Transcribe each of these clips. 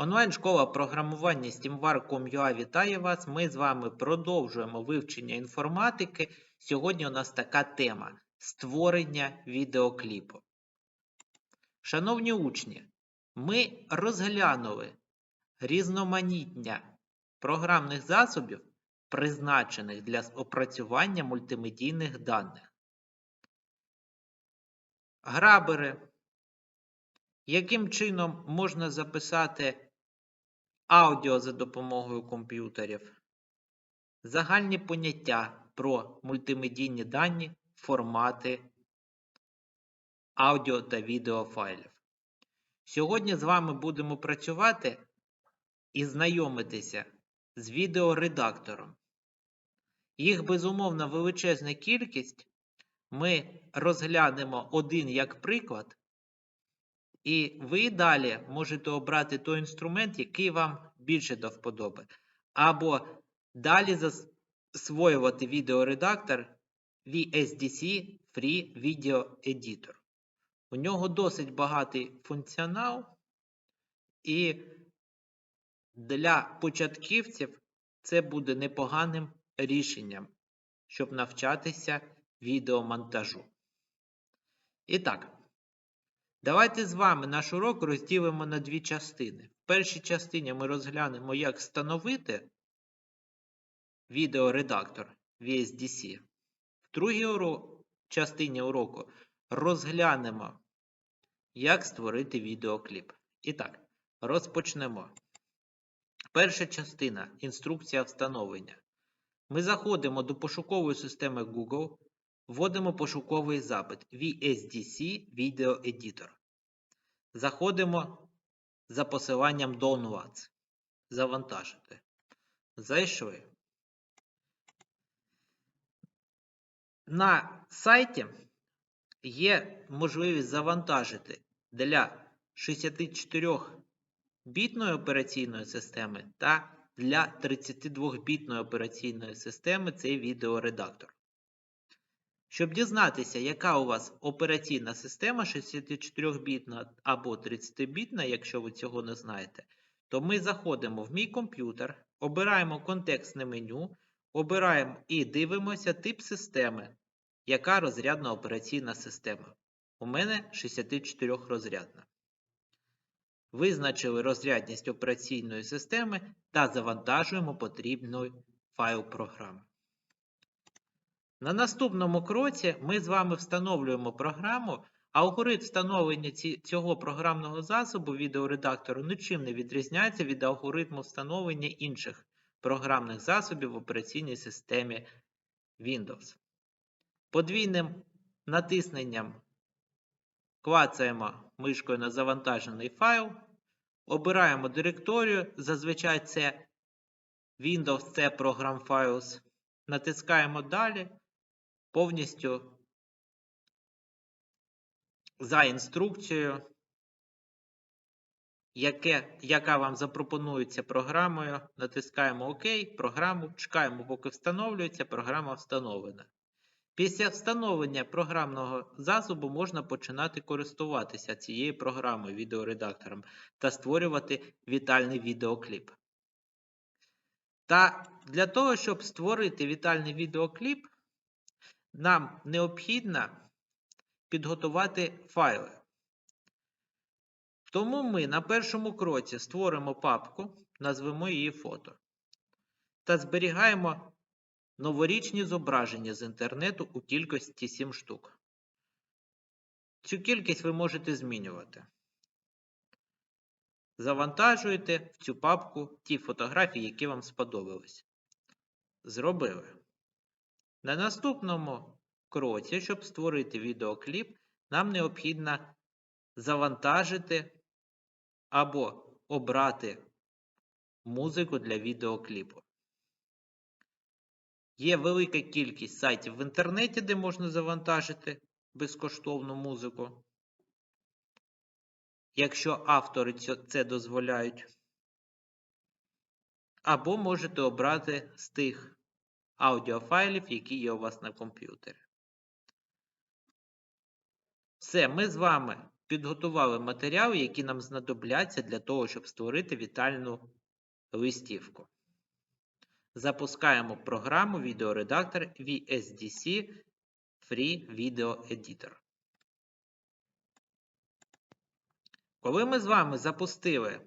Онлайн-школа програмування SteamWar.com.ua вітає вас. Ми з вами продовжуємо вивчення інформатики. Сьогодні у нас така тема створення відеокліпу. Шановні учні, ми розглянули різноманіття програмних засобів, призначених для опрацювання мультимедійних даних. Грабери, яким чином можна записати аудіо за допомогою комп'ютерів, загальні поняття про мультимедійні дані, формати аудіо та відеофайлів. Сьогодні з вами будемо працювати і знайомитися з відеоредактором. Їх безумовна величезна кількість. Ми розглянемо один як приклад, і ви далі можете обрати той інструмент, який вам більше до вподоби. Або далі засвоювати відеоредактор VSDC Free Video Editor. У нього досить багатий функціонал, і для початківців це буде непоганим рішенням, щоб навчатися відеомонтажу. І так. Давайте з вами наш урок розділимо на дві частини. В першій частині ми розглянемо, як встановити відеоредактор VSDC. В другій урок, частині уроку розглянемо, як створити відеокліп. І так, розпочнемо. Перша частина інструкція встановлення. Ми заходимо до пошукової системи Google. Вводимо пошуковий запит VSDC Video Editor. Заходимо за посиланням Downloads. Завантажити. Зайшли. На сайті є можливість завантажити для 64-бітної операційної системи та для 32-бітної операційної системи цей відеоредактор. Щоб дізнатися, яка у вас операційна система 64-бітна або 30-бітна, якщо ви цього не знаєте, то ми заходимо в мій комп'ютер, обираємо контекстне меню, обираємо і дивимося тип системи, яка розрядна операційна система. У мене 64 розрядна. Визначили розрядність операційної системи та завантажуємо потрібний файл програми. На наступному кроці ми з вами встановлюємо програму, алгоритм встановлення цього програмного засобу відеоредактору нічим не відрізняється від алгоритму встановлення інших програмних засобів в операційній системі Windows. Подвійним натисненням клацаємо мишкою на завантажений файл, обираємо директорію, зазвичай це Windows C Program Files, натискаємо далі повністю за інструкцією, яке, яка вам запропонується програмою. Натискаємо ОК, програму, чекаємо, поки встановлюється, програма встановлена. Після встановлення програмного засобу можна починати користуватися цією програмою відеоредактором та створювати вітальний відеокліп. Та для того, щоб створити вітальний відеокліп, нам необхідно підготувати файли. Тому ми на першому кроці створимо папку, назвемо її фото. Та зберігаємо новорічні зображення з інтернету у кількості 7 штук. Цю кількість ви можете змінювати. Завантажуєте в цю папку ті фотографії, які вам сподобались. Зробили. На наступному кроці, щоб створити відеокліп, нам необхідно завантажити або обрати музику для відеокліпу. Є велика кількість сайтів в інтернеті, де можна завантажити безкоштовну музику. Якщо автори це дозволяють. Або можете обрати з тих аудіофайлів, які є у вас на комп'ютері. Все, ми з вами підготували матеріали, які нам знадобляться для того, щоб створити вітальну листівку. Запускаємо програму відеоредактор VSDC Free Video Editor. Коли ми з вами запустили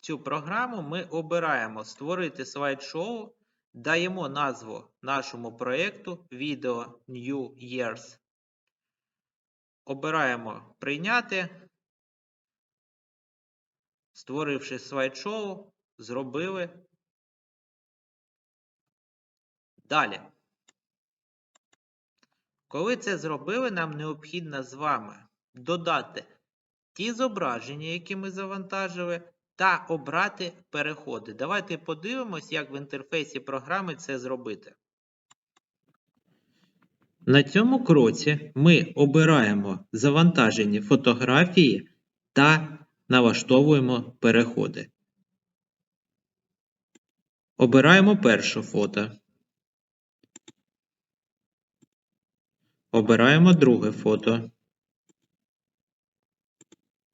цю програму, ми обираємо Створити слайд-шоу, даємо назву нашому проєкту Video New Years. Обираємо Прийняти. Створивши слайд-шоу, зробили. Далі. Коли це зробили, нам необхідно з вами додати ті зображення, які ми завантажили, та обрати переходи. Давайте подивимось, як в інтерфейсі програми це зробити. На цьому кроці ми обираємо завантажені фотографії та налаштовуємо переходи. Обираємо перше фото. Обираємо друге фото.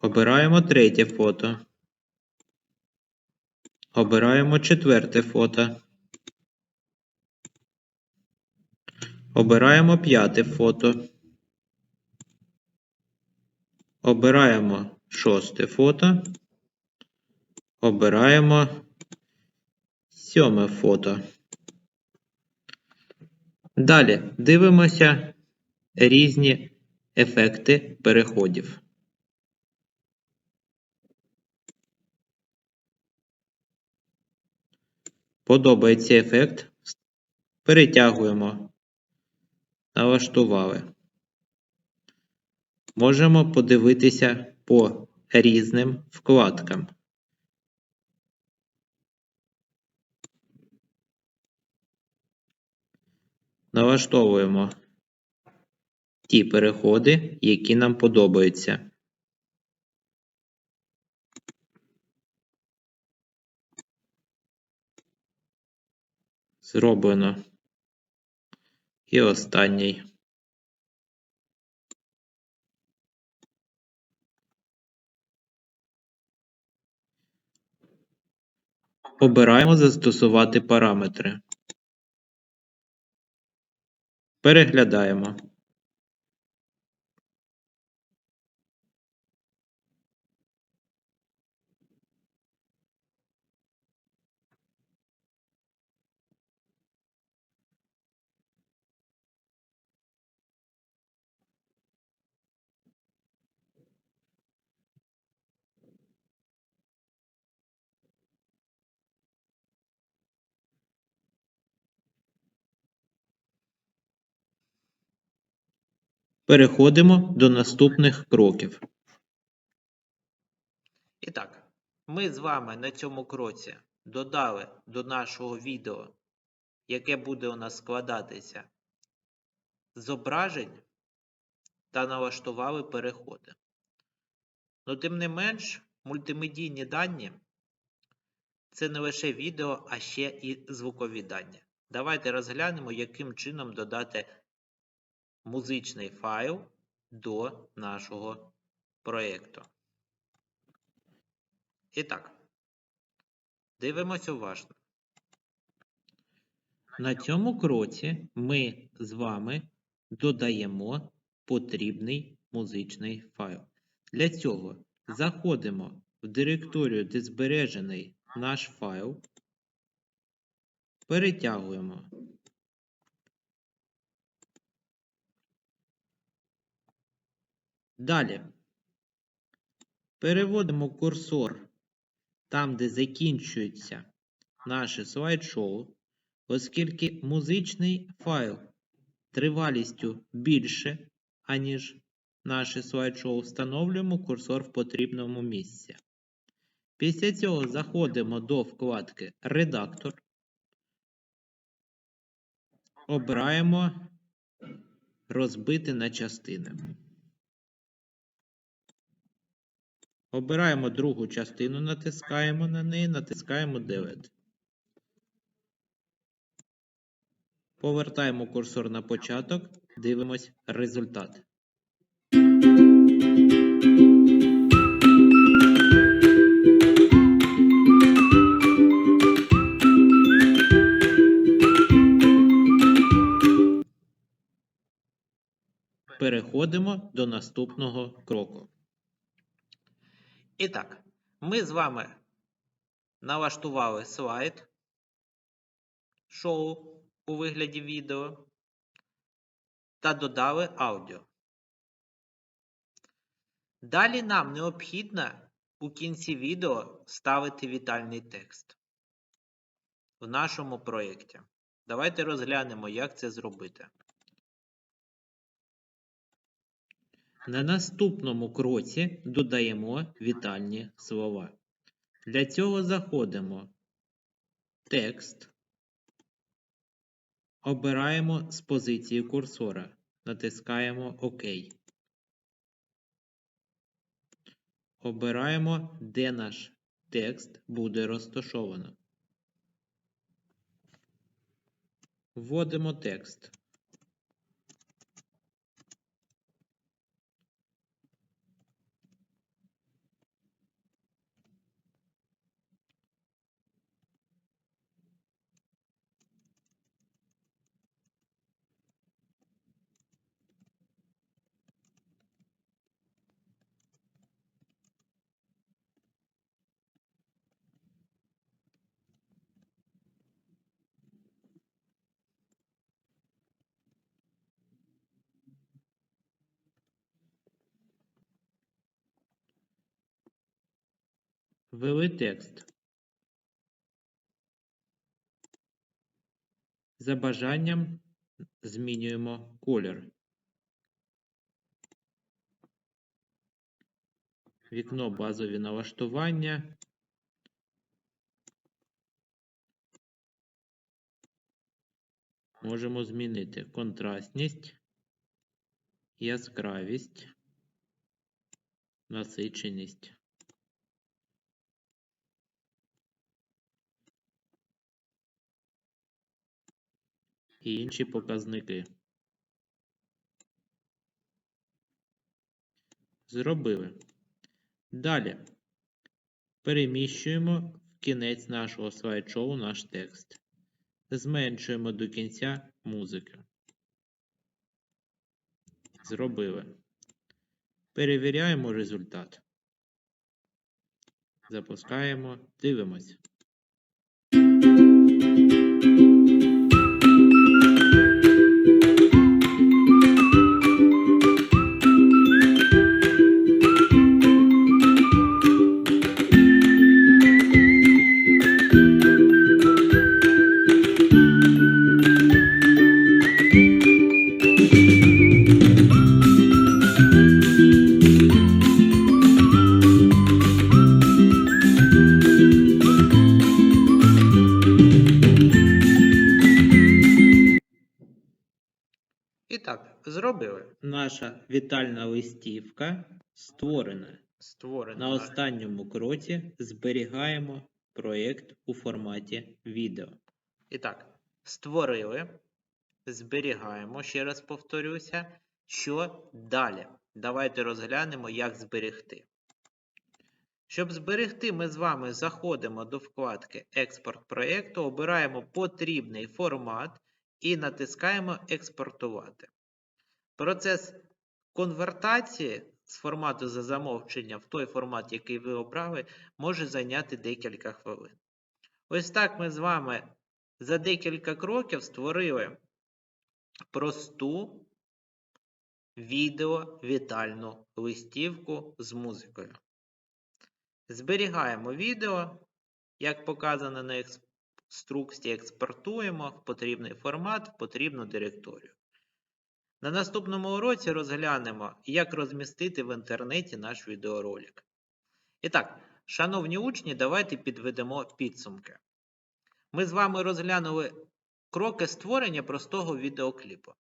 Обираємо третє фото. Обираємо четверте фото. Обираємо п'яте фото. Обираємо шосте фото. Обираємо сьоме фото. Далі дивимося різні ефекти переходів. Подобається ефект. Перетягуємо. Налаштували. Можемо подивитися по різним вкладкам. Налаштовуємо ті переходи, які нам подобаються. Зроблено. І останній. Обираємо Застосувати параметри. Переглядаємо. Переходимо до наступних кроків. І так, ми з вами на цьому кроці додали до нашого відео, яке буде у нас складатися зображень та налаштували переходи. Ну, тим не менш, мультимедійні дані це не лише відео, а ще і звукові дані. Давайте розглянемо, яким чином додати музичний файл до нашого проєкту. І так, дивимося уважно. На цьому кроці ми з вами додаємо потрібний музичний файл. Для цього заходимо в директорію, де збережений наш файл, перетягуємо. Далі переводимо курсор там, де закінчується наше слайд-шоу, оскільки музичний файл тривалістю більше, аніж наше слайд-шоу, встановлюємо курсор в потрібному місці. Після цього заходимо до вкладки Редактор, обираємо розбити на частини. Обираємо другу частину, натискаємо на неї, натискаємо Delete. Повертаємо курсор на початок, дивимось результат. Переходимо до наступного кроку. І так, ми з вами налаштували слайд шоу у вигляді відео та додали аудіо. Далі нам необхідно у кінці відео ставити вітальний текст в нашому проєкті. Давайте розглянемо, як це зробити. На наступному кроці додаємо вітальні слова. Для цього заходимо текст, обираємо з позиції курсора, натискаємо ОК. Обираємо, де наш текст буде розташовано. Вводимо текст. Ввели текст. За бажанням змінюємо колір. Вікно базові налаштування. Можемо змінити контрастність, яскравість, насиченість. І інші показники. Зробили. Далі переміщуємо в кінець нашого слайд-шоу наш текст. Зменшуємо до кінця музики. Зробили. Перевіряємо результат. Запускаємо, дивимось. Так, зробили. Наша вітальна листівка створена. Створено. На останньому кроці зберігаємо проєкт у форматі відео. І так, створили, зберігаємо, ще раз повторюся. Що далі? Давайте розглянемо, як зберегти. Щоб зберегти, ми з вами заходимо до вкладки Експорт проєкту, обираємо потрібний формат і натискаємо Експортувати. Процес конвертації з формату за замовчення в той формат, який ви обрали, може зайняти декілька хвилин. Ось так ми з вами за декілька кроків створили просту відео-вітальну листівку з музикою. Зберігаємо відео, як показано на інструкції, експортуємо в потрібний формат, в потрібну директорію. На наступному уроці розглянемо, як розмістити в інтернеті наш відеоролик. І так, шановні учні, давайте підведемо підсумки. Ми з вами розглянули кроки створення простого відеокліпу.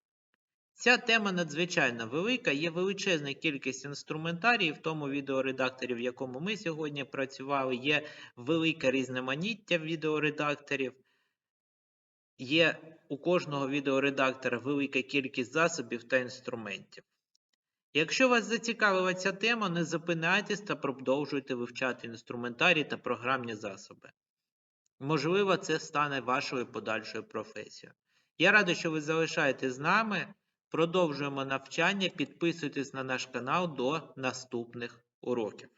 Ця тема надзвичайно велика, є величезна кількість інструментаріїв в тому відеоредакторі, в якому ми сьогодні працювали, є велике різноманіття відеоредакторів, є у кожного відеоредактора велика кількість засобів та інструментів. Якщо вас зацікавила ця тема, не зупиняйтесь та продовжуйте вивчати інструментарій та програмні засоби. Можливо, це стане вашою подальшою професією. Я радий, що ви залишаєтесь з нами. Продовжуємо навчання. Підписуйтесь на наш канал до наступних уроків.